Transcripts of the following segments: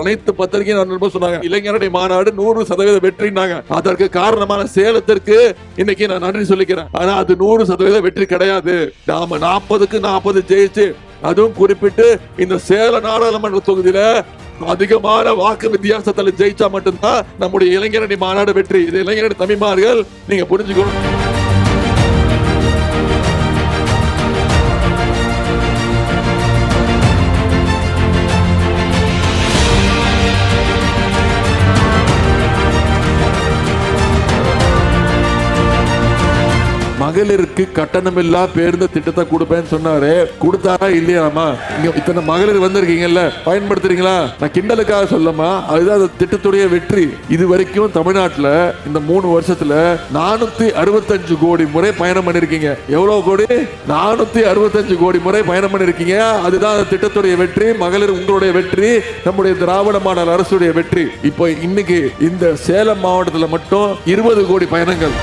அனைத்து பத்திரிகையும் நண்பர் சொன்னாங்க. இளைஞருடைய மாநாடு நூறு சதவீத வெற்றினாங்க அதற்கு காரணமான சேலத்திற்கு இன்னைக்கு நான் நன்றி சொல்லிக்கிறேன். ஆனா அது நூறு சதவீத வெற்றி கிடையாது. நாம நாற்பதுக்கு நாற்பது ஜெயிச்சு அதுவும் குறிப்பிட்டு இந்த சேல நாடாளுமன்ற தொகுதியில அதிகமான வாக்கு வித்தியாசத்துல ஜெயிச்சா மட்டும்தான் நம்முடைய இளைஞரணி மாநாடு வெற்றி. இது இளைஞரணி தமிழ்மார்கள் நீங்க புரிஞ்சுக்கணும். மகளிருக்கு கட்டணமில்லா பேருந்து திட்டத்தை கொடுப்பேன்னு சொன்னாரு கொடுத்தாரா இல்லையாமா இங்க இத்தனை மகளிர் வந்திருக்கீங்கல்ல பயன்படுத்துறீங்களா? நான் கிண்டலுக்காக சொல்லமா அதுதான் அந்த திட்டத்துடைய வெற்றி. இது வரைக்கும் தமிழ்நாட்டில் இந்த மூணு வருஷத்துல நானூத்தி அறுபத்தஞ்சு கோடி முறை பயணம் பண்ணிருக்கீங்க. எவ்வளவு கோடி? நானூத்தி அறுபத்தஞ்சு கோடி முறை பயணம் பண்ணிருக்கீங்க. அதுதான் அந்த திட்டத்துடைய வெற்றி மகளிர் உங்களுடைய வெற்றி நம்முடைய திராவிட மாடல் அரசுடைய வெற்றி. இப்போ இன்னைக்கு இந்த சேலம் மாவட்டத்தில் மட்டும் இருபது கோடி பயணங்கள்.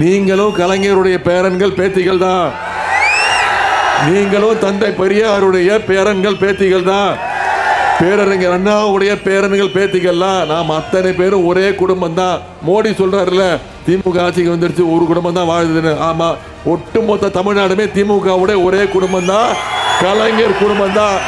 நீங்களும் கலைஞருடைய பேரன்கள் பேத்திகள் தான். நீங்களும் தந்தை பெரியாருடைய பேரன்கள் பேத்திகள் தான். பேரறிஞர் அண்ணாவுடைய பேரன்கள் பேத்திகள்லாம் நாம் அத்தனை பேரும் ஒரே குடும்பம் தான். மோடி சொல்றாருல திமுக ஆட்சிக்கு வந்துருச்சு ஒரு குடும்பம் தான் வாழுதுன்னு ஆமா ஒட்டுமொத்த தமிழ்நாடுமே திமுகவுடைய ஒரே குடும்பம் தான். கலைஞர் குடும்பம் தான்.